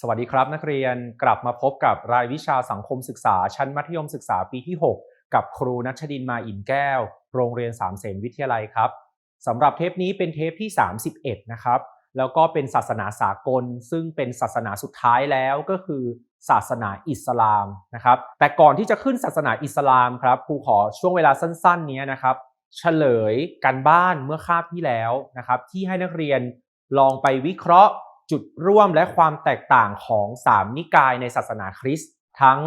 สวัสดีครับนักเรียนกลับมาพบกับรายวิชาสังคมศึกษาชั้นมัธยมศึกษาปีที่ 6 กับครูนัชดินมาอินแก้ว โรงเรียนสามเสนวิทยาลัยครับสำหรับเทปนี้เป็นเทปที่ 31 นะครับ แล้วก็เป็นศาสนาสากล ซึ่งเป็นศาสนาสุดท้ายแล้วก็คือ ศาสนาอิสลามนะครับ แต่ก่อนที่จะขึ้นศาสนาอิสลามครับครูขอช่วงเวลาสั้นๆ นี้นะครับเฉลยกันบ้านเมื่อคาบที่แล้วนะครับที่ให้นักเรียนลองไปวิเคราะห์ จุดร่วมและความแตกต่างของ3นิกายในศาสนาคริสต์ทั้ง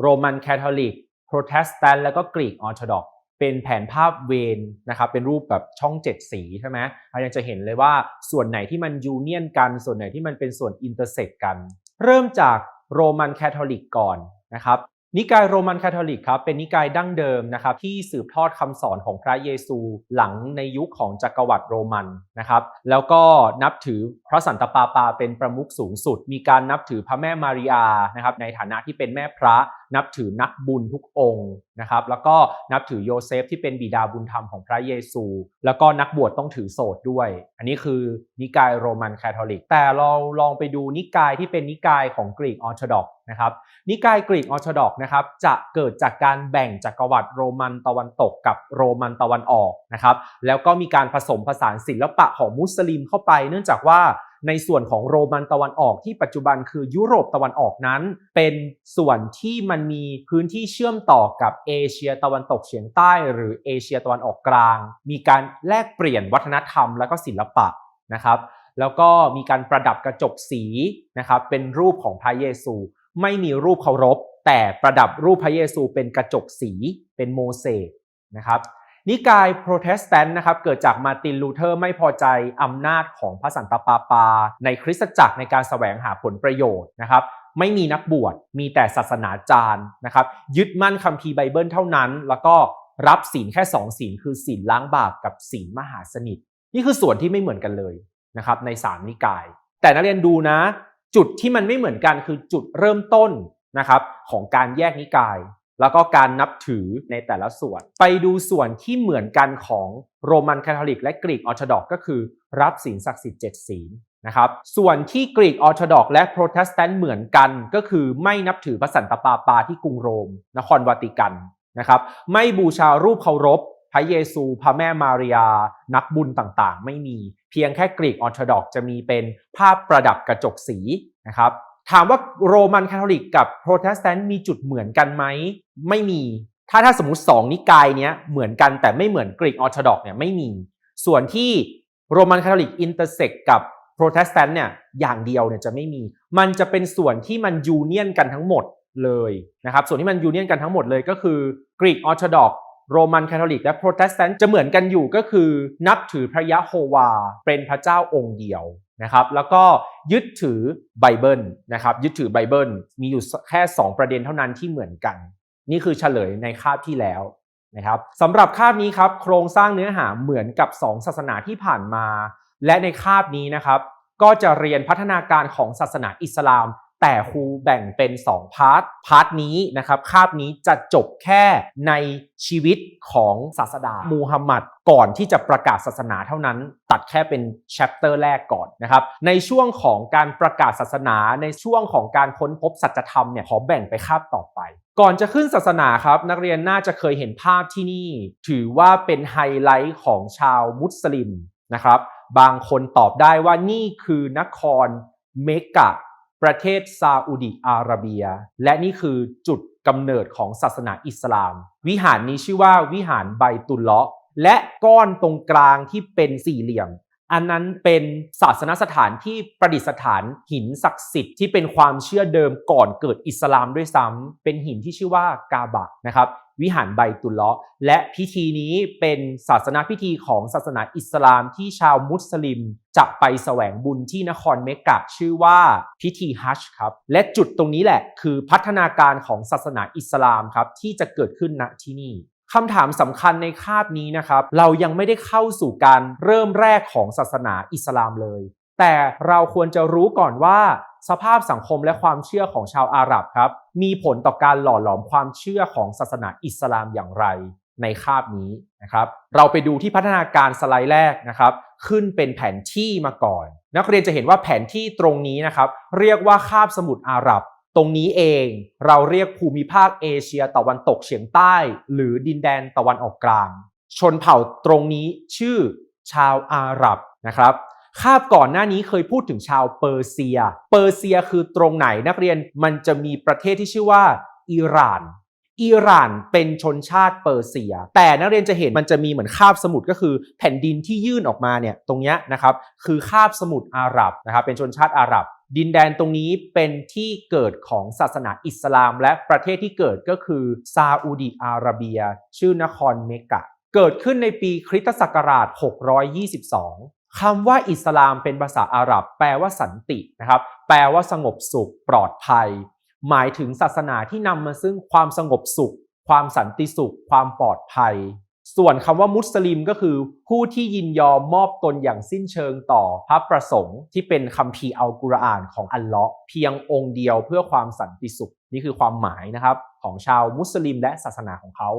โรมันคาทอลิก โปรเตสแตนต์และก็กรีกออร์โธดอกเป็นแผนภาพเวนนะครับเป็นรูปแบบช่อง7สีใช่ไหมเรายังจะเห็นเลยว่าส่วนไหนที่มันยูเนียนกัน ส่วนไหนที่มันเป็นส่วนอินเตอร์เซกกัน เริ่มจากโรมันคาทอลิกก่อนนะครับ นิกายโรมันคาทอลิกครับเป็นนิกายดั้งเดิมนะครับที่สืบทอดคำสอนของพระเยซูหลังในยุคของจักรวรรดิโรมันนะครับแล้วก็นับถือพระสันตะปาปาเป็นประมุขสูงสุด มีการนับถือพระแม่มาริอานะครับในฐานะที่เป็นแม่พระ นับถือนักบุญทุกองค์นะครับแล้วก็นับถือโยเซฟที่เป็นบิดาบุญธรรมของพระเยซู แล้วก็นักบวชต้องถือโสดด้วย อันนี้คือนิกายโรมันคาทอลิก แต่เราลองไปดูนิกายที่เป็นนิกายของกรีกออร์โธดอกนะครับนิกายกรีกออร์โธดอกนะครับจะเกิดจากการแบ่งจักรวรรดิโรมันตะวันตกกับโรมันตะวันออกนะครับแล้วก็มีการผสมผสานศิลปะของมุสลิมเข้าไป เนื่องจากว่า ในส่วนของโรมันตะวันออกที่ปัจจุบันคือยุโรปตะวันออกนั้น เป็นส่วนที่มันมีพื้นที่เชื่อมต่อกับเอเชียตะวันตกเฉียงใต้ หรือเอเชียตะวันออกกลาง มีการแลกเปลี่ยนวัฒนธรรมและก็ศิลปะนะครับ แล้วก็มีการประดับกระจกสีนะครับเป็นรูปของพระเยซู ไม่มีรูปเคารพแต่ประดับรูปพระเยซูเป็นกระจกสีเป็นโมเสกนะครับ นิกายโปรเตสแตนต์นะครับเกิดจากมาตินลูเทอร์ไม่พอใจอำนาจของพระสันตะปาปา ในคริสตจักรในการแสวงหาผลประโยชน์นะครับไม่มีนักบวชมีแต่ศาสนาจารย์นะครับยึดมั่นคัมภีร์ไบเบิลเท่านั้น แล้วก็รับศีลแค่2ศีลคือศีลล้างบาปกับศีลมหาสนิท นี่คือส่วนที่ไม่เหมือนกันเลยนะครับในสามนิกาย แต่นักเรียนดูนะ จุดที่มันไม่เหมือนกันคือจุดเริ่มต้นนะครับของการแยกนิกาย แล้วก็การนับถือในแต่ละส่วน ไปดูส่วนที่เหมือนกันของโรมันคาทอลิกและกรีกออร์โธดอกก็คือ รับศีลศักดิ์สิทธิ์เจ็ดศีลนะครับส่วนที่กรีกออร์โธดอกและโปรเตสแตนต์เหมือนกัน ก็คือไม่นับถือพระสันตะปาปาที่กรุงโรม นครวาติกันนะครับไม่บูชารูปเคารพ พระเยซู พระแม่มาริยา นักบุญต่างๆ ไม่มีเพียงแค่กรีกออร์โธดอกจะมีเป็นภาพประดับกระจกสีนะครับ ถามว่าโรมันคาทอลิกกับโปรเตสแตนต์มีจุดเหมือนกันไหมไม่มี ถ้าถ้าสมมติ2นิกายเนี้ยเหมือนกันแต่ไม่เหมือนกรีกออร์โธดอกเนี่ยไม่มี ส่วนที่โรมันคาทอลิกอินเตอร์เซกกับโปรเตสแตนต์เนี่ยอย่างเดียวเนี่ยจะไม่มี มันจะเป็นส่วนที่มันยูเนียนกันทั้งหมดเลยนะครับส่วนที่มันยูเนียนกันทั้งหมดเลยก็คือกรีกออร์โธดอกโรมันคาทอลิกและโปรเตสแตนต์จะเหมือนกันอยู่ก็คือนับถือพระยะโฮวาเป็นพระเจ้าองค์เดียว นะครับแล้วก็ยึดถือไบเบิลนะครับยึดถือไบเบิลมีอยู่แค่ 2 ประเด็นเท่านั้นที่เหมือนกัน นี่คือเฉลยในคาบที่แล้วนะครับสำหรับคาบนี้ครับโครงสร้างเนื้อหาเหมือนกับ 2 ศาสนาที่ผ่านมา และในคาบนี้นะครับก็จะเรียนพัฒนาการของศาสนาอิสลาม แต่ครูแบ่งเป็น 2 พาร์ท พาร์ทนี้นะครับ คาบนี้จะจบแค่ในชีวิตของศาสดามูฮัมหมัดก่อนที่จะประกาศศาสนาเท่านั้น ตัดแค่เป็นแชปเตอร์แรกก่อนนะครับ ในช่วงของการประกาศศาสนาในช่วงของการค้นพบสัจธรรมเนี่ยขอแบ่งไปคาบต่อไป ก่อนจะขึ้นศาสนาครับ นักเรียนน่าจะเคยเห็นภาพที่นี่ ถือว่าเป็นไฮไลท์ของชาวมุสลิมนะครับ บางคนตอบได้ว่านี่คือนครเมกะ ประเทศซาอุดิอาระเบีย และนี่คือจุดกำเนิดของศาสนาอิสลาม วิหารนี้ชื่อว่าวิหารไบตุลเลาะห์และก้อนตรงกลางที่เป็นสี่เหลี่ยม อันนั้นเป็นศาสนสถานที่ประดิษฐานหินศักดิ์สิทธิ์ที่เป็นความเชื่อเดิมก่อนเกิดอิสลามด้วยซ้ำเป็นหินที่ชื่อว่ากาบะนะครับ วิหารไบตุลเลาะและพิธีนี้เป็นศาสนาพิธีของศาสนาอิสลามที่ชาวมุสลิม จะไปแสวงบุญที่นครเมกะชื่อว่าพิธีฮัจครับ และจุดตรงนี้แหละคือพัฒนาการของศาสนาอิสลามครับที่จะเกิดขึ้นณที่นี่คำถามสำคัญในคาบนี้นะครับ เรายังไม่ได้เข้าสู่การเริ่มแรกของศาสนาอิสลามเลย แต่เราควรจะรู้ก่อนว่า สภาพสังคมและความเชื่อของชาวอาหรับครับ มีผลต่อการหล่อหลอมความเชื่อของศาสนาอิสลามอย่างไรในคาบนี้นะครับ เราไปดูที่พัฒนาการสไลด์แรกนะครับ ขึ้นเป็นแผนที่มาก่อน นักเรียนจะเห็นว่าแผนที่ตรงนี้นะครับ เรียกว่าคาบสมุทรอาหรับ ตรงนี้เองเราเรียกภูมิภาคเอเชียตะวันตกเฉียงใต้ หรือดินแดนตะวันออกกลาง ชนเผ่าตรงนี้ชื่อชาวอาหรับนะครับ คาบก่อนหน้านี้เคยพูดถึงชาวเปอร์เซีย เปอร์เซียคือตรงไหนนักเรียนมันจะมีประเทศที่ชื่อว่าอิหร่านอิหร่านเป็นชนชาติเปอร์เซีย แต่นักเรียนจะเห็นมันจะมีเหมือนคาบสมุทรก็คือแผ่นดินที่ยื่นออกมาเนี่ยตรงเนี้ยนะครับคือคาบสมุทรอาหรับนะครับเป็นชนชาติอาหรับ ดินแดนตรงนี้เป็นที่เกิดของศาสนาอิสลาม และประเทศที่เกิดก็คือซาอุดิอาระเบีย ชื่อนครเมกะ เกิดขึ้นในปีคริสตศักราช 622 คำว่าอิสลามเป็นภาษาอาหรับ แปลว่าสันตินะครับ แปลว่าสงบสุขปลอดภัย หมายถึงศาสนาที่นำมาซึ่งความสงบสุข ความสันติสุข ความปลอดภัย ส่วนคำว่ามุสลิมก็คือผู้ที่ยินยอมมอบตนอย่างสิ้นเชิงต่อพระประสงค์ที่เป็นคัมภีอัลกุรอานของอัลเลาะห์เพียงองค์เดียวเพื่อความสันติสุข นี่คือความหมายนะครับของชาวมุสลิมและศาสนาของเขา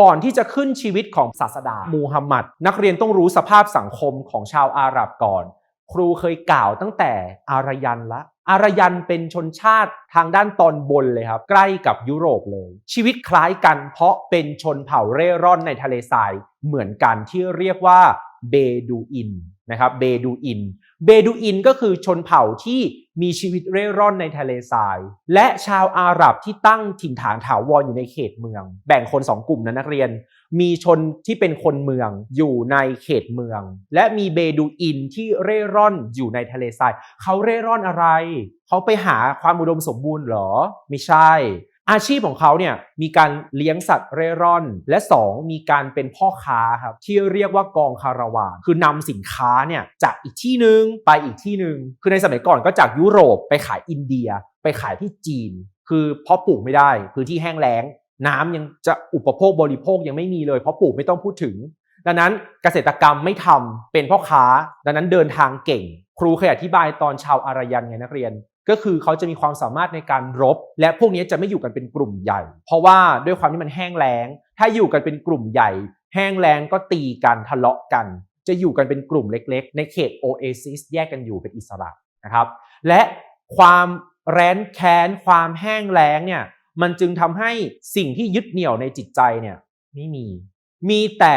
ก่อนที่จะขึ้นชีวิตของศาสดามูฮัมหมัด นักเรียนต้องรู้สภาพสังคมของชาวอาหรับก่อน ครูเคยกล่าวตั้งแต่อารยันละอารยันเป็นชนชาติทางด้านตอนบนเลยครับ ใกล้กับยุโรปเลย ชีวิตคล้ายกันเพราะเป็นชนเผ่าเร่ร่อนในทะเลทรายเหมือนกันที่เรียกว่า เบดูอินนะครับเบดูอินเบดูอินก็คือชนเผ่าที่มีชีวิตเร่ร่อนในทะเลทราย และชาวอาหรับที่ตั้งถิ่นฐานถาวรอยู่ในเขตเมือง แบ่งคนสองกลุ่มนะนักเรียน มีชนที่เป็นคนเมืองอยู่ในเขตเมือง และมีเบดูอินที่เร่ร่อนอยู่ในทะเลทราย เขาเร่ร่อนอะไร เขาไปหาความอุดมสมบูรณ์เหรอ ไม่ใช่ อาชีพของเขาเนี่ยมีการเลี้ยงสัตว์เร่ร่อน และ 2 มีการเป็นพ่อค้าครับที่เรียกว่ากองคาราวาน คือนำสินค้าเนี่ยจากอีกที่หนึ่งไปอีกที่หนึ่งคือในสมัยก่อนก็จากยุโรปไปขายอินเดีย ไปขายที่จีน คือเพราะปลูกไม่ได้พื้นที่แห้งแล้ง น้ำยังจะอุปโภคบริโภคยังไม่มีเลย เพราะปลูกไม่ต้องพูดถึง ดังนั้นเกษตรกรรมไม่ทำเป็นพ่อค้า ดังนั้นเดินทางเก่ง ครูเคยอธิบายตอนชาวอารยันไงนักเรียน ก็คือเขาจะมีความสามารถในการรบ และพวกนี้จะไม่อยู่กันเป็นกลุ่มใหญ่ เพราะว่าด้วยความที่มันแห้งแล้ง ถ้าอยู่กันเป็นกลุ่มใหญ่ แห้งแล้งก็ตีกันทะเลาะกัน จะอยู่กันเป็นกลุ่มเล็กๆ ในเขตโอเอซิสแยกกันอยู่เป็นอิสระนะครับและความแร้นแค้นความแห้งแล้งเนี่ยมันจึงทำให้สิ่งที่ยึดเหนี่ยวในจิตใจเนี่ยไม่มี มีแต่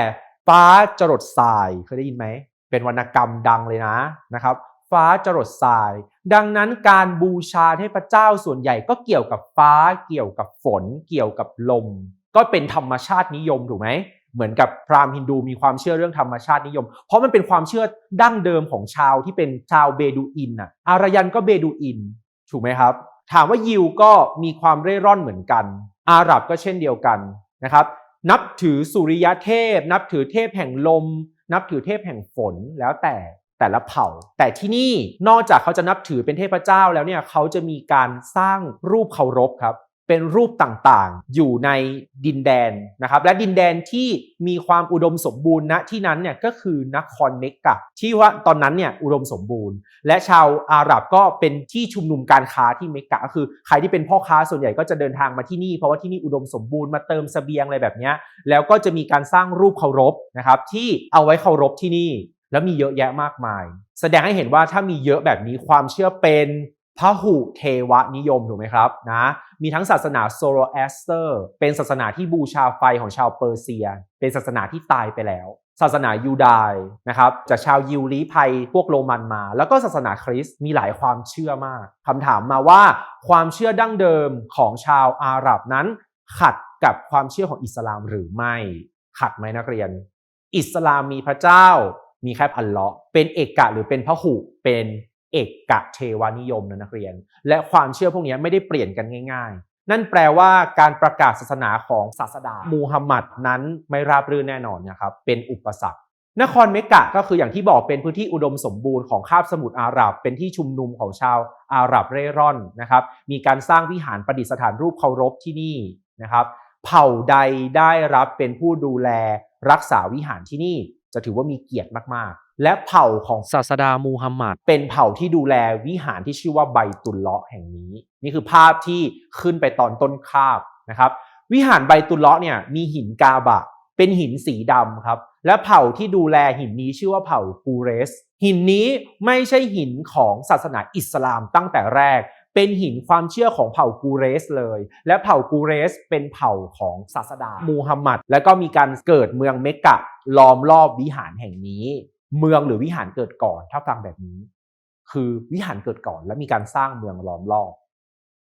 ฟ้าจรดทรายเคยได้ยินไหม เป็นวรรณกรรมดังเลยนะนะครับ ฟ้าจรดทราย ดังนั้นการบูชาเทพเจ้าส่วนใหญ่ก็เกี่ยวกับฟ้า เกี่ยวกับฝน เกี่ยวกับลม ก็เป็นธรรมชาตินิยมถูกไหมเหมือนกับพราหมณ์ฮินดูมีความเชื่อเรื่องธรรมชาตินิยม เพราะมันเป็นความเชื่อดั้งเดิมของชาวที่เป็นชาวเบดูอินน่ะอารยันก็เบดูอิน ถูกไหมครับ ถามว่ายิวก็มีความเร่ร่อนเหมือนกัน อาหรับก็เช่นเดียวกันนะครับ นับถือสุริยเทพ นับถือเทพแห่งลม นับถือเทพแห่งฝนแล้วแต่ แต่ละเผ่า แต่ที่นี่นอกจากเขาจะนับถือเป็นเทพเจ้าแล้วเนี่ยเขาจะมีการสร้างรูปเคารพครับเป็นรูปต่างๆ อยู่ในดินแดนนะครับและดินแดนที่มีความอุดมสมบูรณ์ณที่นั้นเนี่ยก็คือนครเมกกะที่ว่าตอนนั้นเนี่ยอุดมสมบูรณ์ และชาวอาหรับก็เป็นที่ชุมนุมการค้าที่เมกะก็คือใครที่เป็นพ่อค้าส่วนใหญ่ก็จะเดินทางมาที่นี่ เพราะว่าที่นี่อุดมสมบูรณ์มาเติมสเสบียงอะไรแบบนี้แล้วก็จะมีการสร้างรูปเคารพนะครับที่เอาไว้เคารพที่นี่ แล้วมีเยอะแยะมากมาย แสดงให้เห็นว่าถ้ามีเยอะแบบนี้ความเชื่อเป็นพหุเทวนิยมถูกไหมครับนะมีทั้งศาสนาโซโรแอสเตอร์เป็นศาสนาที่บูชาไฟของชาวเปอร์เซีย เป็นศาสนาที่ตายไปแล้ว ศาสนายูดายนะครับจากชาวยิวลีภัยพวกโรมันมา แล้วก็ศาสนาคริสต์มีหลายความเชื่อมากคำถามมาว่าความเชื่อดั้งเดิมของชาวอาหรับนั้น ขัดกับความเชื่อของอิสลามหรือไม่ ขัดไหมนักเรียน อิสลามมีพระเจ้า มีแค่อัลเลาะเป็นเอกกะหรือเป็นพหุเป็นเอกกะเทวานิยมนะนักเรียน และความเชื่อพวกนี้ไม่ได้เปลี่ยนกันง่าย ๆ นั่นแปลว่าการประกาศศาสนาของศาสดามูฮัมหมัดนั้นไม่ราบรื่นแน่นอนนะครับเป็นอุปสรรคนครเมกะก็คืออย่างที่บอกเป็นพื้นที่อุดมสมบูรณ์ของคาบสมุทรอาหรับ เป็นที่ชุมนุมของชาวอาหรับเร่ร่อนนะครับ มีการสร้างวิหารประดิษฐานรูปเคารพที่นี่นะครับ เผ่าใดได้รับเป็นผู้ดูแลรักษาวิหารที่นี่ จะถือว่ามีเกียรติมากๆ และเผ่าของศาสดามูฮัมหมัดเป็นเผ่าที่ดูแลวิหารที่ชื่อว่าไบตุลเลาะห์แห่งนี้ นี่คือภาพที่ขึ้นไปตอนต้นคาบนะครับวิหารไบตุลเลาะห์เนี่ยมีหินกาบะ เป็นหินสีดำครับและเผ่าที่ดูแลหินนี้ชื่อว่าเผ่ากูเรส หินนี้ไม่ใช่หินของศาสนาอิสลามตั้งแต่แรก เป็นหินความเชื่อของเผ่ากูเรสเลย และเผ่ากูเรสเป็นเผ่าของศาสดามูฮัมหมัด แล้วก็มีการเกิดเมืองเมกะล้อมรอบวิหารแห่งนี้ เมืองหรือวิหารเกิดก่อน ถ้าฟังแบบนี้ คือวิหารเกิดก่อน แล้วมีการสร้างเมืองล้อมรอบ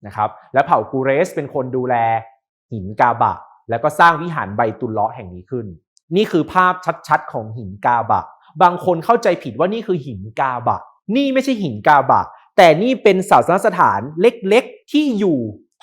นะครับ และเผ่ากูเรสเป็นคนดูแลหินกาบะ แล้วก็สร้างวิหารไบตุลเลาะแห่งนี้ขึ้น นี่คือภาพชัดๆ ของหินกาบะ บางคนเข้าใจผิดว่านี่คือหินกาบะ นี่ไม่ใช่หินกาบะ แต่นี่เป็นศาสนสถานเล็กๆ ที่อยู่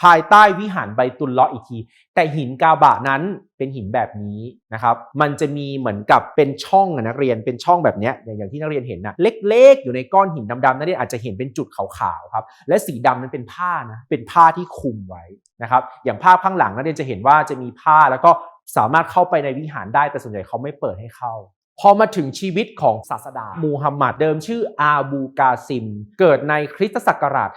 ภายใต้วิหารไบตุลเลาะอีกที แต่หินกาบะนั้นเป็นหินแบบนี้นะครับ มันจะมีเหมือนกับเป็นช่องนักเรียนเป็นช่องแบบนี้อย่างที่นักเรียนเห็นนะเล็กๆ อยู่ในก้อนหินดำๆนักเรียนอาจจะเห็นเป็นจุดขาวๆครับ และสีดำนั้นเป็นผ้านะเป็นผ้าที่คลุมไว้นะครับ อย่างภาพข้างหลังนักเรียนจะเห็นว่าจะมีผ้าแล้วก็สามารถเข้าไปในวิหารได้แต่ส่วนใหญ่เขาไม่เปิดให้เข้า พอมาถึงชีวิตของศาสดา มูฮัมหมัดเดิมชื่ออาบูกาซิม เกิดในคริสตศักราช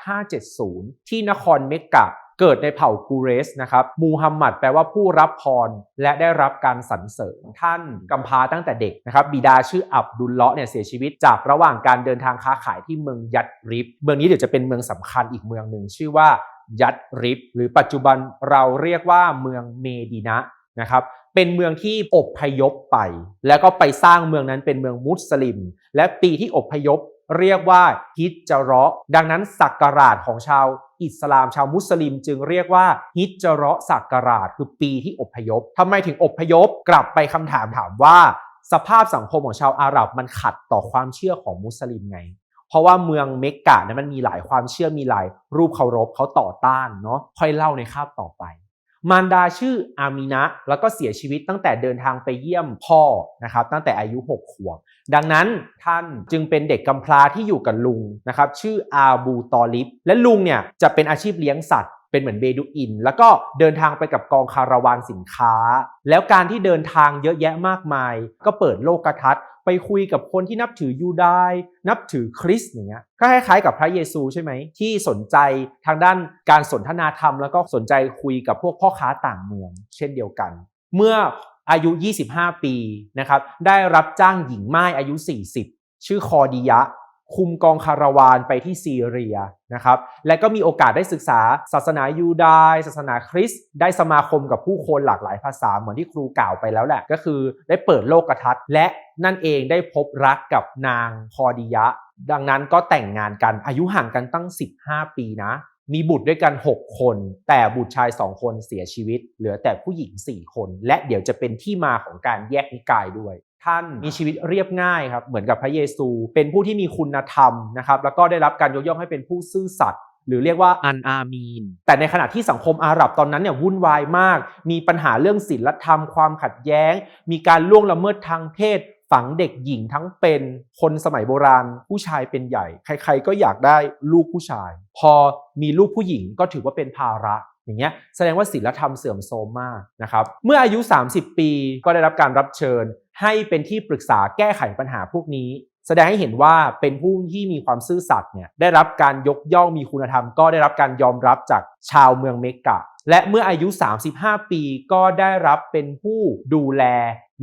570 ที่นครเมกกะเกิดในเผ่ากูเรสนะครับมูฮัมหมัดแปลว่าผู้รับพร และได้รับการสรรเสริญท่านกำพร้าตั้งแต่เด็กนะครับบิดาชื่ออับดุลเลาะห์เนี่ยเสียชีวิตจากระหว่างการเดินทางค้าขายที่เมืองยัดริบ เมืองนี้เดี๋ยวจะเป็นเมืองสำคัญอีกเมืองหนึ่งชื่อว่ายัดริบ หรือปัจจุบันเราเรียกว่าเมืองเมดินะ นะครับเป็นเมืองที่อบพยพไป แล้วก็ไปสร้างเมืองนั้นเป็นเมืองมุสลิม และปีที่อบพยพเรียกว่าฮิจเราะดังนั้นศักราชของชาวอิสลามชาวมุสลิม จึงเรียกว่าฮิจเราะห์ศักราชคือปีที่อบพยพทำไมถึงอบพยพกลับไปคำถามถามว่า สภาพสังคมของชาวอาหรับมันขัดต่อความเชื่อของมุสลิมไง เพราะว่าเมืองเมกกะนี่ยมันมีหลายความเชื่อมีหลายรูปเคารพเขาต่อต้านเนาะค่อยเล่าในคาบต่อไป มารดาชื่ออามินะแล้วก็เสียชีวิตตั้งแต่เดินทางไปเยี่ยมพ่อนะครับตั้งแต่อายุ 6 ขวบ ดังนั้นท่านจึงเป็นเด็กกำพร้าที่อยู่กับลุงนะครับชื่ออาบูตอลิฟและลุงเนี่ยจะเป็นอาชีพเลี้ยงสัตว์ เป็นเหมือนเบดูอิน แล้วก็เดินทางไปกับกองคาราวานสินค้า แล้วการที่เดินทางเยอะแยะมากมาย ก็เปิดโลกทัศน์ ไปคุยกับคนที่นับถือยูดายนับถือคริสต์อย่างเงี้ยก็คล้ายๆกับพระเยซูใช่ไหมที่สนใจทางด้านการสนทนาธรรม แล้วก็สนใจคุยกับพวกพ่อค้าต่างเมือง เช่นเดียวกัน เมื่ออายุ 25 ปีนะครับได้รับจ้างหญิงไม่ายอายุ 40 ชื่อคอดียะ คุมกองคาราวานไปที่ซีเรียนะครับ และก็มีโอกาสได้ศึกษาศาสนายูดายศาสนาคริสต์ได้สมาคมกับผู้คนหลากหลายภาษาเหมือนที่ครูกล่าวไปแล้วแหละ ก็คือได้เปิดโลกทัศน์และนั่นเองได้พบรักกับนางคอดียะ ดังนั้นก็แต่งงานกันอายุห่างกันตั้ง 15 ปีนะ มีบุตรด้วยกัน 6 คน แต่บุตรชาย 2 คนเสียชีวิต เหลือแต่ผู้หญิง 4 คน และเดี๋ยวจะเป็นที่มาของการแยกนิกายด้วย ท่านมีชีวิตเรียบง่ายครับเหมือนกับพระเยซู เป็นผู้ที่มีคุณธรรมนะครับแล้วก็ได้รับการยกย่องให้เป็นผู้ซื่อสัตย์หรือเรียกว่าอันอามีน แต่ในขณะที่สังคมอาหรับตอนนั้นเนี่ยวุ่นวายมาก มีปัญหาเรื่องศีลธรรมความขัดแย้ง มีการล่วงละเมิดทางเพศ ฝังเด็กหญิงทั้งเป็นคนสมัยโบราณ ผู้ชายเป็นใหญ่ ใครๆก็อยากได้ลูกผู้ชาย พอมีลูกผู้หญิงก็ถือว่าเป็นภาระ อย่างเงี้ยแสดงว่าศีลธรรมเสื่อมโทรมมากนะครับเมื่ออายุ 30 ปีก็ได้รับการรับเชิญ ให้เป็นที่ปรึกษาแก้ไขปัญหาพวกนี้ แสดงให้เห็นว่าเป็นผู้ที่มีความซื่อสัตย์เนี่ยได้รับการยกย่องมีคุณธรรม ก็ได้รับการยอมรับจากชาวเมืองเมกะและเมื่ออายุ 35 ปีก็ได้รับเป็นผู้ดูแล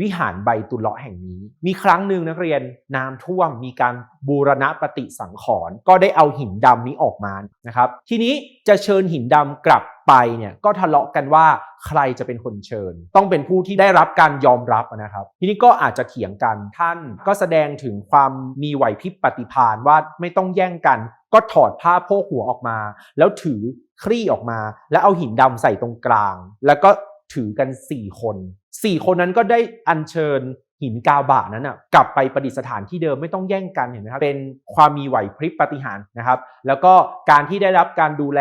วิหารใบตุลเลาะแห่งนี้ มีครั้งหนึ่งนักเรียนน้ำท่วมมีการบูรณะปฏิสังขรณ์ก็ได้เอาหินดำนี้ออกมานะครับ ทีนี้จะเชิญหินดำกลับไปเนี่ยก็ทะเลาะกันว่าใครจะเป็นคนเชิญ ต้องเป็นผู้ที่ได้รับการยอมรับนะครับ ทีนี้ก็อาจจะเถียงกันท่านก็แสดงถึงความมีไหวพริบปฏิภาณว่าไม่ต้องแย่งกัน ก็ถอดผ้าโพกหัวออกมา แล้วถือคลี่ออกมา แล้วเอาหินดำใส่ตรงกลาง แล้วก็ ถือกัน 4 คน 4 คนนั้นก็ได้อัญเชิญหินกาบะนั้นนะกลับไปประดิษฐานที่เดิมไม่ต้องแย่งกันเห็นไหมครับเป็นความมีไหวพริบปฏิหารนะครับ แล้วก็การที่ได้รับการดูแล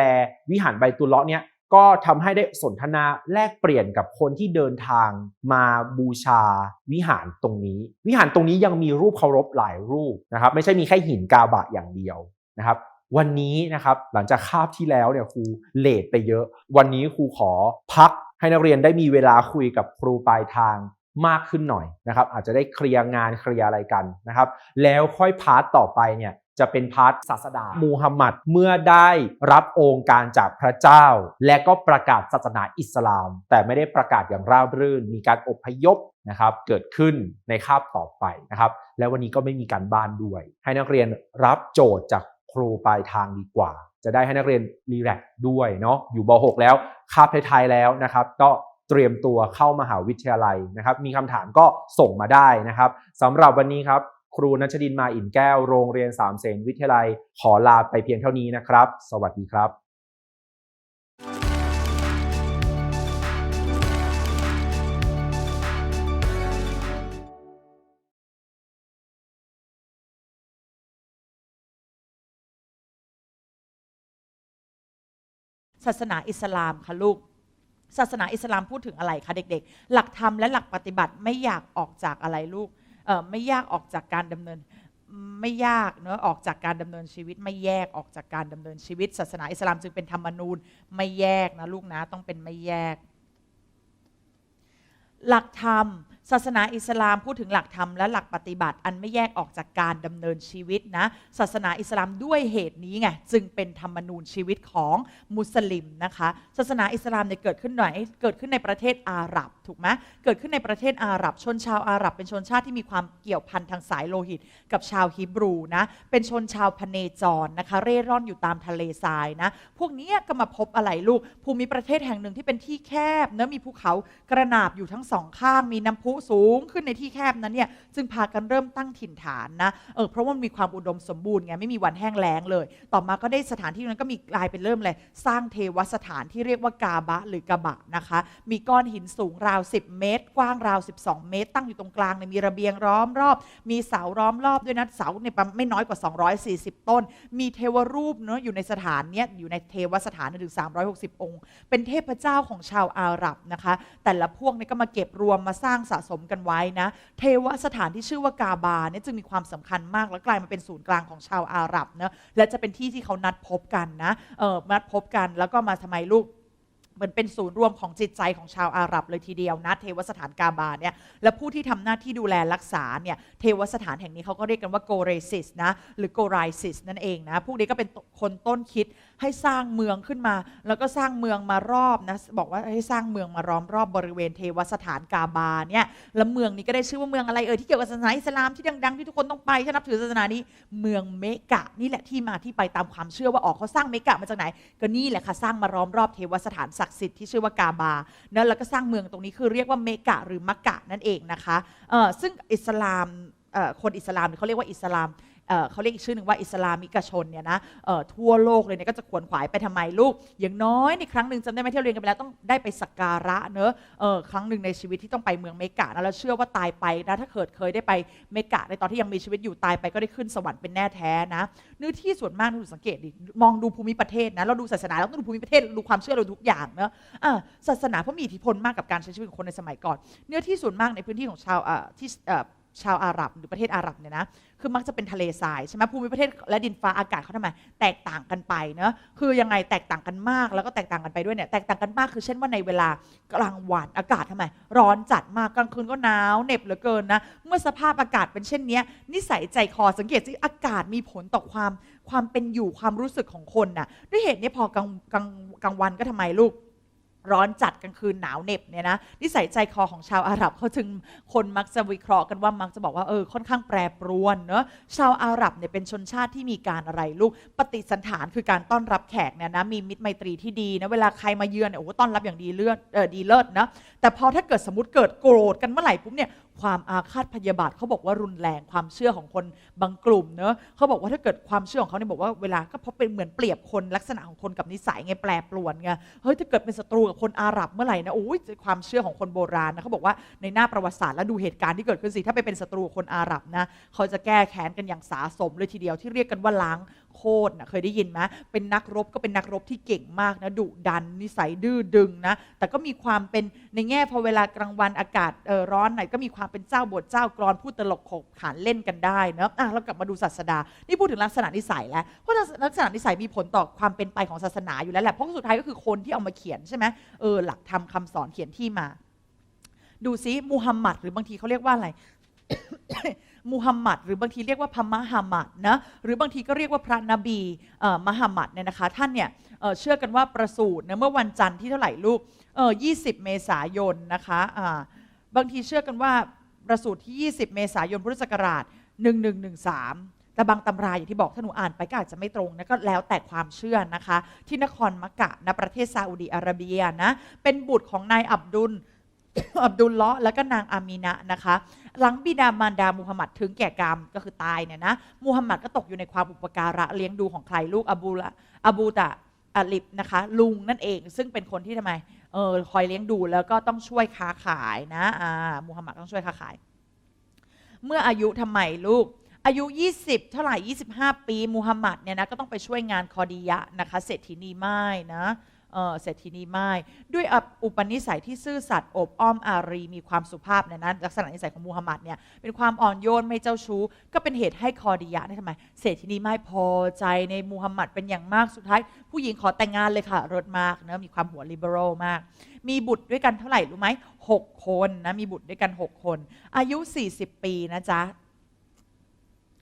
วิหารใบตุลเลาะเนี่ยก็ทำให้ได้สนทนาแลกเปลี่ยนกับคนที่เดินทางมาบูชาวิหารตรงนี้ วิหารตรงนี้ยังมีรูปเคารพหลายรูปนะครับ ไม่ใช่มีแค่หินกาบะอย่างเดียวนะครับ วันนี้นะครับหลังจากคาบที่แล้วเนี่ยครูเลทไปเยอะ วันนี้ครูขอพัก ให้นักเรียนได้มีเวลาคุยกับครูปลายทางมากขึ้นหน่อยนะครับ อาจจะได้เคลียร์งานเคลียร์อะไรกันนะครับ แล้วค่อยพาร์ทต่อไปเนี่ยจะเป็นพาร์ทศาสดามูฮัมหมัดเมื่อได้รับองค์การจากพระเจ้า และก็ประกาศศาสนาอิสลาม แต่ไม่ได้ประกาศอย่างราบรื่น มีการอพยพนะครับเกิดขึ้นในคาบต่อไปนะครับและวันนี้ก็ไม่มีการบ้านด้วย ให้นักเรียนรับโจทย์จากครูปลายทางดีกว่า จะได้ให้นักเรียนรีแลกด้วยเนาะอยู่บ .6 แล้วคาบไทยๆแล้วนะครับ ก็เตรียมตัวเข้ามหาวิทยาลัยนะครับ มีคำถามก็ส่งมาได้นะครับสำหรับวันนี้ครับ ครูนัชดินมาอินแก้วโรงเรียนสามเสนวิทยาลัย ขอลาไปเพียงเท่านี้นะครับ สวัสดีครับาสนาอิสลามค่ะลูก ศาสนาอิสลามพูดถึงอะไรคะเด็กๆ หลักธรรมและหลักปฏิบัติไม่อยากออกจากอะไรลูกไม่ยากออกจากการดำเนินไม่ยากเนอะออกจากการดำเนินชีวิต ไม่แยกออกจากการดำเนินชีวิต ศาสนาอิสลามจึงเป็นธรรมนูญไม่แยกนะลูกนะต้องเป็นไม่แยก หลักธรรม ศาสนาอิสลามพูดถึงหลักธรรมและหลักปฏิบัติ อันไม่แยกออกจากการดำเนินชีวิตนะศาสนาอิสลามด้วยเหตุนี้ไงจึงเป็นธรรมนูญชีวิตของมุสลิมนะคะศาสนาอิสลามเนี่ยเกิดขึ้นไหนเกิดขึ้นในประเทศอาหรับถูกไหมเกิดขึ้นในประเทศอาหรับชนชาวอาหรับ เป็นชนชาติที่มีความเกี่ยวพันทางสายโลหิต กับชาวฮิบรูนะเป็นชนชาวพเนจรนะคะเร่ร่อนอยู่ตามทะเลทรายนะพวกนี้ก็มาพบอะไรลูกภูมิประเทศแห่งหนึ่งที่เป็นที่แคบเนื้อมีภูเขากระนาบอยู่ทั้งสองข้างมีน้ำพุสูงขึ้นในที่แคบนั้นเนี่ยจึงพากันเริ่มตั้งถิ่นฐานนะเออเพราะว่ามันมีความอุดมสมบูรณ์ไงไม่มีวันแห้งแล้งเลย ต่อมาก็ได้สถานที่นั้นก็มีกลายเป็นเริ่มเลยสร้างเทวสถานที่เรียกว่ากาบะหรือกะบะนะคะ มีก้อนหินสูงราว 10 เมตร กว้างราว 12 เมตร ตั้งอยู่ตรงกลางเนี่ยมีระเบียงล้อมรอบ มีเสาล้อมรอบด้วยนะเสาเนี่ยไม่น้อยกว่า 240 ต้น มีเทวรูปเนาะอยู่ในสถานเนี้ยอยู่ในเทวสถานถึง 360 องค์ เป็นเทพเจ้าของชาวอาหรับนะคะ แต่ละพวกเนี่ยก็มาเก็บรวมมาสร้างสะสมกันไว้นะ เทวสถานที่ชื่อว่ากาบาเนี่ยจึงมีความสำคัญมากและกลายมาเป็นศูนย์กลางของชาวอาหรับนะและจะเป็นที่ที่เขานัดพบกันนะเออนัดพบกันแล้วก็มาทำไมลูกเหมือนเป็นศูนย์รวมของจิตใจของชาวอาหรับเลยทีเดียวนะเทวสถานกาบาเนี่ยและผู้ที่ทำหน้าที่ดูแลรักษาเนี่ยเทวสถานแห่งนี้เขาก็เรียกกันว่าโกเรซิสนะหรือโกไรซิสนั่นเองนะพวกนี้ก็เป็นคนต้นคิด ให้สร้างเมืองขึ้นมา แล้วก็สร้างเมืองมารอบนะบอกว่าให้สร้างเมืองมาล้อมรอบบริเวณเทวสถานกาบาเนี่ยแล้วเมืองนี้ก็ได้ชื่อว่าเมืองอะไรเอ่ยที่เกี่ยวกับศาสนาอิสลามที่ดังๆที่ทุกคนต้องไปถ้านับถือศาสนานี้ เมืองเมกะนี่แหละที่มาที่ไปตามความเชื่อว่าออกเขาสร้างเมกะมาจากไหน ก็นี่แหละค่ะสร้างมาล้อมรอบเทวสถานศักดิ์สิทธิ์ที่ชื่อว่ากาบาเนะแล้วก็สร้างเมืองตรงนี้คือเรียกว่าเมกะหรือมักกะนั่นเองนะคะเออซึ่งอิสลามเอ่อคนอิสลามเขาเรียกว่าอิสลาม เเขาเรียกอีกชื่อหนึ่งว่าอิสลามิกชนเนี่ยนะทั่วโลกเลยเนี่ยก็จะขวนขวายไปทำไมลูก อย่างน้อยในครั้งหนึ่งจำได้ไหมที่เรียนกันไปแล้วต้องได้ไปสักการะเนอะครั้งหนึ่งในชีวิตที่ต้องไปเมืองเมกะนะแล้วเชื่อว่าตายไปนะถ้าเกิดเคยได้ไปเมกะในตอนที่ยังมีชีวิตอยู่ตายไปก็ได้ขึ้นสวรรค์เป็นแน่แท้นะเนื้อที่ส่วนมากที่สังเกตดิมองดูภูมิประเทศนะเราดูศาสนาเราต้องดูภูมิประเทศดูความเชื่อเราทุกอย่างเนอะศาสนาเพราะมีอิทธิพลมากกับการใช้ชีวิตของคนในสมัยก่อน เนื้อที่ส่วนมากในพื้นที่ของชาวที่ ชาวอาหรับหรือประเทศอาหรับเนี่ยนะคือมักจะเป็นทะเลทรายใช่ไหมภูมิประเทศและดินฟ้าอากาศเขาทำไมแตกต่างกันไปเนอะคือยังไงแตกต่างกันมากแล้วก็แตกต่างกันไปด้วยเนี่ยแตกต่างกันมากคือเช่นว่าในเวลากลางวันอากาศทำไม ร้อนจัดมากกลางคืนก็หนาวเหน็บเหลือเกินนะเมื่อสภาพอากาศเป็นเช่นนี้นิสัยใจคอสังเกตสิอากาศมีผลต่อความความเป็นอยู่ความรู้สึกของคนน่ะด้วยเหตุนี้พอกลางกลางกลางวันก็ทำไมลูก ร้อนจัดกลางคืนหนาวเหน็บเนี่ยนะนิสัยใจคอของชาวอาหรับเขาจึงคนมักจะวิเคราะห์กันว่ามักจะบอกว่าเออค่อนข้างแปรปรวนเนอะชาวอาหรับเนี่ยเป็นชนชาติที่มีการอะไรลูกปฏิสันฐานคือการต้อนรับแขกเนี่ยนะมีมิตรไมตรีที่ดีนะเวลาใครมาเยือนเนี่ยโอ้ต้อนรับอย่างดีเลือดเออดีเลิศนะแต่พอถ้าเกิดสมมติเกิดโกรธกันเมื่อไหร่ปุ๊บเนี่ย ความอาฆาตพยาบาทเขาบอกว่ารุนแรงความเชื่อของคนบางกลุ่มเนอะเขาบอกว่าถ้าเกิดความเชื่อของเขาเนี่ยบอกว่าเวลาก็เพราะเป็นเหมือนเปรียบคนลักษณะของคนกับนิสัยไงแปรปรวนไงเฮ้ยถ้าเกิดเป็นศัตรูกับคนอาหรับเมื่อไหร่นะโอ้ยความเชื่อของคนโบราณนะเขาบอกว่าในหน้าประวัติศาสตร์แล้วดูเหตุการณ์ที่เกิดขึ้นสิถ้าไปเป็นศัตรูกับคนอาหรับนะเขาจะแก้แค้นกันอย่างสาสมเลยทีเดียวที่เรียกกันว่าล้าง โคตรนะเคยได้ยินไหมเป็นนักรบก็เป็นนักรบที่เก่งมากนะดุดันนิสัยดื้อดึงนะแต่ก็มีความเป็นในแง่พอเวลากลางวันอากาศออร้อนหน่อยก็มีความเป็นเจ้าบทเจ้ากรอนพูดตลกขบขานเล่นกันได้เนอะอะเรากลับมาดูศาสดา นี่พูดถึงลักษณะนิสัยแล้วเพราะลักษณะนิสัยมีผลต่อความเป็นไปของศาสนาอยู่แล้วแหละเพราะสุดท้ายก็คือคนที่เอามาเขียนใช่ไหมเออหลักธรรมคำสอนเขียนที่มา ดูซิมูฮัมหมัดหรือบางทีเขาเรียกว่าอะไร มูฮัมหมัด หรือบางทีเรียกว่าพระมหามัดนะหรือบางทีก็เรียกว่าพระนบีมหามัดเนี่ยนะคะท่านเนี่ยเชื่อกันว่าประสูตินะเมื่อวันจันทร์ที่เท่าไหร่ลูกเออ20เมษายนนะคะบางทีเชื่อกันว่าประสูติที่ 20 เมษายนพุทธศักราช 1113 แต่บางตำราอย่างที่บอกถ้าหนูอ่านไปก็อาจจะไม่ตรงนะก็แล้วแต่ความเชื่อนะคะ ที่นครมักกะนะประเทศซาอุดีอาระเบียนะเป็นบุตรของนายอับดุลอับดุลเลาะห์แล้วก็นางอามีนะนะคะ หลังบิดามารดามูฮัมหมัดถึงแก่กรรมก็คือตายเนี่ยนะมูฮัมหมัดก็ตกอยู่ในความอุปการะเลี้ยงดูของใครลูกอบูละอบูตะอาลิบนะคะลุงนั่นเองซึ่งเป็นคนที่ทำไมเออคอยเลี้ยงดูแล้วก็ต้องช่วยค้าขายนะอ่ามูฮัมหมัดต้องช่วยค้าขาย เมื่ออายุทำไมลูกอายุ 20 เท่าไหร่ 25 ปี มูฮัมหมัดเนี่ยนะก็ต้องไปช่วยงานคอดียะนะคะเศรษฐินีไม้นะ เออเศรษฐินีไม้ด้วยอุปนิสัยที่ซื่อสัตย์อบอ้อมอารีมีความสุภาพเนี่ยนะลักษณะนิสัยของมูฮัมหมัดเนี่ยเป็นความอ่อนโยนไม่เจ้าชู้ ก็เป็นเหตุให้คอดียะเนี่ยทำไมเศรษฐินีไม้พอใจในมูฮัมหมัดเป็นอย่างมากสุดท้าย ผู้หญิงขอแต่งงานเลยค่ะรถมากนะมีความหัวลิเบอรัลมาก มีบุตรด้วยกันเท่าไหร่รู้ไหมหกคนนะมีบุตรด้วยกัน 6 คน อายุ 40 ปีนะจ๊ะ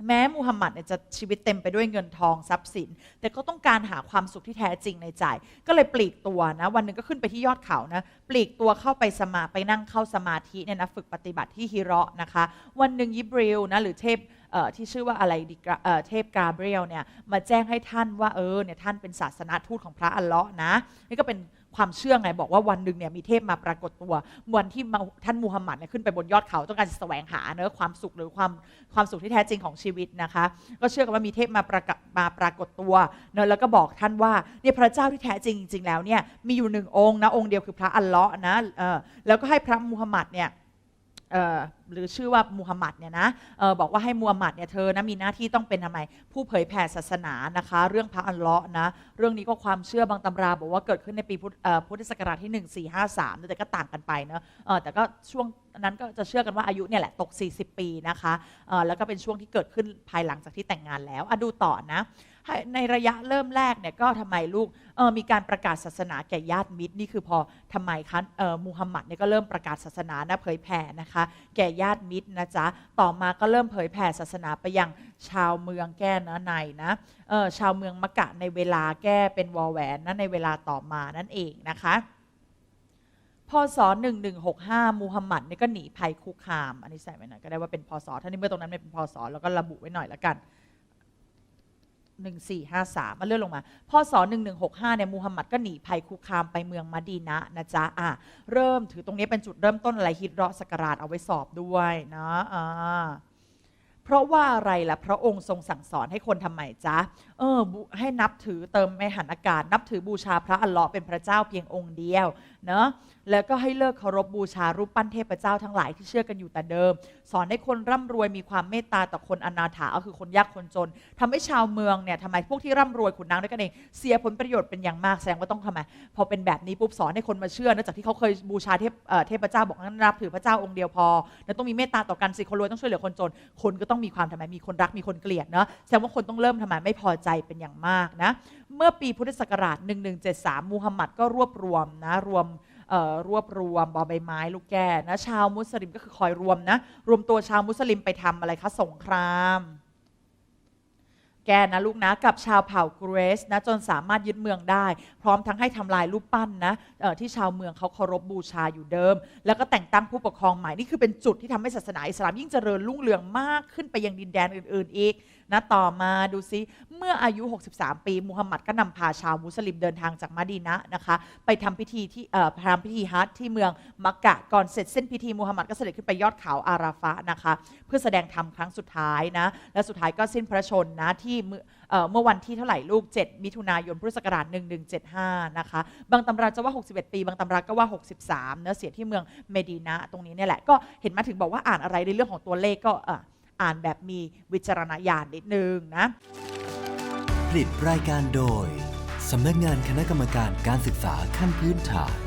แม้มูฮัมหมัดเนี่ยจะชีวิตเต็มไปด้วยเงินทองทรัพย์สิน แต่ก็ต้องการหาความสุขที่แท้จริงในใจ ก็เลยปลีกตัวนะวันหนึ่งก็ขึ้นไปที่ยอดเขานะปลีกตัวเข้าไปสมาไปนั่งเข้าสมาธิเนี่ยนะฝึกปฏิบัติที่ฮิระนะคะ วันหนึ่งยิบริลนะหรือเทพเอ่อที่ชื่อว่าอะไรดีกราเอ่อเทพกาเบรียลเนี่ยมาแจ้งให้ท่านว่าเออเนี่ยท่านเป็นศาสนาทูตของพระอัลเลาะห์นะนี่ก็เป็น ความเชื่อไงบอกว่าวันหนึ่งเนี่ยมีเทพมาปรากฏตัววันที่ท่านมูฮัมหมัดเนี่ยขึ้นไปบนยอดเขาต้องการแสวงหาเนื้อความสุขหรือความความสุขที่แท้จริงของชีวิตนะคะ ก็เชื่อกันว่ามีเทพมาประกฏมาปรากฏตัวเนอะแล้วก็บอกท่านว่าเนี่ยพระเจ้าที่แท้จริงจริงแล้วเนี่ยมีอยู่หนึ่งองค์นะองค์เดียวคือพระอัลเลาะห์นะเออแล้วก็ให้พระมูฮัมหมัดเนี่ย หรือชื่อว่ามูฮัมหมัดเนี่ยนะออบอกว่าให้มูฮัมหมัดเนี่ยเธอนะมีหน้าที่ต้องเป็นทำไม ผู้เผยแผ่ศาสนานะคะ เรื่องพระอัลเลาะห์นะ เรื่องนี้ก็ความเชื่อบางตำราบอกว่าเกิดขึ้นในปีพุทธเอ่อพุทธศักราชที่ 1453 แต่ก็ต่างกันไปเนอะเออแต่ก็ช่วงนั้นก็จะเชื่อกันว่าอายุเนี่ยแหละตก 40 ปีนะคะออแล้วก็เป็นช่วงที่เกิดขึ้นภายหลังจากที่แต่งงานแล้วอดูต่อนะ ในระยะเริ่มแรกเนี่ยก็ทำไมลูกเออมีการประกาศศาสนาแก่ญาติมิตรนี่คือพอทำไมคะเออมูฮัมหมัดเนี่ยก็เริ่มประกาศศาสนานะเผยแผ่นะคะ แก่ญาติมิตรนะจ๊ะต่อมาก็เริ่มเผยแผ่ศาสนาไปยังชาวเมืองแก้นะในนะเออชาวเมืองมะกะในเวลาแก้เป็นวอแหวนนะในเวลาต่อมานั่นเองนะคะพศ1165มูฮัมหมัดเนี่ยก็หนีภัยคุกคาม อันนี้ใส่ไว้หน่อยก็ได้ว่าเป็นพศท่านี้เมื่อตรงนั้นไม่เป็นพศแล้วก็ระบุไว้หน่อยละกัน 1453มาเลื่อนลงมาพศ1165เนี่ยมูฮัมหมัดก็หนีภัยคุกคามไปเมืองมะดีนะนะจ๊ะอะเริ่มถือตรงนี้เป็นจุดเริ่มต้นอะไรฮิตเราะสกราชเอาไว้สอบด้วยนะอ่าเพราะว่าอะไรล่ะพระองค์ทรงสั่งสอนให้คนทำไมจ๊ะเออให้นับถือเติมไม่หันอากาศ นับถือบูชาพระอัลเลาะห์เป็นพระเจ้าเพียงองค์เดียวเนอะ แล้วก็ให้เลิกเคารพบบูชารูปปั้นเทพเจ้าทั้งหลายที่เชื่อกันอยู่แต่เดิม สอนให้คนร่ำรวยมีความเมตตาต่อคนอนาถาก็คือคนยากคนจนทำให้ชาวเมืองเนี่ยทำไมพวกที่ร่ำรวยขุนนางด้วยกันเองเสียผลประโยชน์เป็นอย่างมากแสดงว่าต้องทำไมพอเป็นแบบนี้ปุ๊บสอนให้คนมาเชื่อเนื่องจากที่เขาเคยบูชาเทพเทพเจ้าบอกงั้นรับถือพระเจ้าองค์เดียวพอแล้วต้องมีเมตตาต่อกันสิคนรวยต้องช่วยเหลือคนจน คนก็ต้องมีความทำไมมีคนรักมีคนเกลียดเนาะแสดงว่าคนต้องเริ่มทำไมไม่พอใจเป็นอย่างมากนะเมื่อปีพุทธศักราช 1173 มูฮัมหมัดก็รวบรวมนะรวมเอ่อ รวบรวมบอใบไม้ลูกแก่นะชาวมุสลิมก็คือคอยรวมนะรวมตัวชาวมุสลิมไปทำอะไรคะสงคราม แกนะลูกนะกับชาวเผ่าเกรสนะจนสามารถยึดเมืองได้ พร้อมทั้งให้ทำลายรูปปั้นนะที่ชาวเมืองเขาเคารพบูชาอยู่เดิม แล้วก็แต่งตั้งผู้ปกครองใหม่นี่คือเป็นจุดที่ทำให้ศาสนาอิสลามยิ่งเจริญรุ่งเรืองมากขึ้นไปยังดินแดนอื่น ๆ อีกนะต่อมาดูซิ เมื่ออายุ 63 ปี มูฮัมหมัดก็นำพาชาวมุสลิมเดินทางจากมะดีนะนะคะ ไปทำพิธีที่เอ่อทำพิธีฮัจที่เมืองมักกะก่อนเสร็จเส้นพิธีมูฮัมหมัดก็เสด็จขึ้นไปยอดเขาอาราฟะนะคะ เพื่อแสดงธรรมครั้งสุดท้ายนะ และสุดท้ายก็สิ้นพระชนนะที่เมื่อเมื่อวันที่เท่าไหร่ลูก 7 มิถุนายนพุทธศักราช1175 นะคะ บางตำราจะว่า 61 ปี บางตำราก็ว่า 63เนื้อเสียที่เมืองเมดีนะห์ตรงนี้เนี่ยแหละ ก็เห็นมาถึงบอกว่าอ่านอะไรในเรื่องของตัวเลขก็อ่ออ่านแบบมีวิจารณญาณนิดนึงนะ ผลิตรายการโดยสำนักงานคณะกรรมการการศึกษาขั้นพื้นฐาน